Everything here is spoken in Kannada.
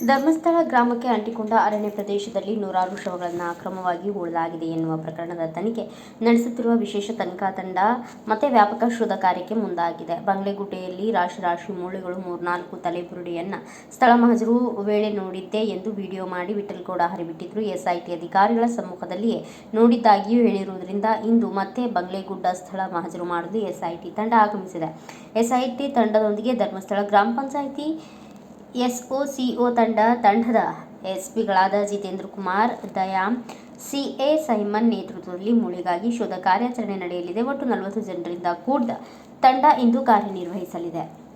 ಧರ್ಮಸ್ಥಳ ಗ್ರಾಮಕ್ಕೆ ಅಂಟಿಕೊಂಡ ಅರಣ್ಯ ಪ್ರದೇಶದಲ್ಲಿ ನೂರಾರು ಶವಗಳನ್ನು ಅಕ್ರಮವಾಗಿ ಹೂಳಲಾಗಿದೆ ಎನ್ನುವ ಪ್ರಕರಣದ ತನಿಖೆ ನಡೆಸುತ್ತಿರುವ ವಿಶೇಷ ತನಿಖಾ ತಂಡ ಮತ್ತೆ ವ್ಯಾಪಕ ಶೋಧ ಕಾರ್ಯಕ್ಕೆ ಮುಂದಾಗಿದೆ. ಬಂಗ್ಲೆಗುಡ್ಡೆಯಲ್ಲಿ ರಾಶಿ ರಾಶಿ ಮೂಳೆಗಳು ಮೂರ್ನಾಲ್ಕು ತಲೆಬುರುಡೆಯನ್ನ ಸ್ಥಳ ಮಹಜರು ವೇಳೆ ನೋಡಿದ್ದೆ ಎಂದು ವಿಡಿಯೋ ಮಾಡಿ ವಿಠಲ್ಗೌಡ ಹರಿಬಿಟ್ಟಿದ್ರು. ಎಸ್ಐಟಿ ಅಧಿಕಾರಿಗಳ ಸಮ್ಮುಖದಲ್ಲಿಯೇ ನೋಡಿದ್ದಾಗಿಯೂ ಹೇಳಿರುವುದರಿಂದ ಇಂದು ಮತ್ತೆ ಬಂಗ್ಲೆಗುಡ್ಡ ಸ್ಥಳ ಮಹಜರು ಮಾಡಲು ಎಸ್ಐಟಿ ತಂಡ ಆಗಮಿಸಿದೆ. ಎಸ್ಐಟಿ ತಂಡದೊಂದಿಗೆ ಧರ್ಮಸ್ಥಳ ಗ್ರಾಮ ಪಂಚಾಯಿತಿ ಎಸ್ಒಸಿಒ ತಂಡ, ತಂಡದ ಎಸ್ಪಿಗಳಾದ ಜಿತೇಂದ್ರ ಕುಮಾರ್, ದಯಾಮ್, ಸಿಎ ಸೈಮನ್ ನೇತೃತ್ವದಲ್ಲಿ ಮೂಳೆಗಾಗಿ ಶೋಧ ಕಾರ್ಯಾಚರಣೆ ನಡೆಯಲಿದೆ. ಒಟ್ಟು ನಲವತ್ತು ಜನರಿಂದ ಕೂಡಿದ ತಂಡ ಇಂದು ಕಾರ್ಯನಿರ್ವಹಿಸಲಿದೆ.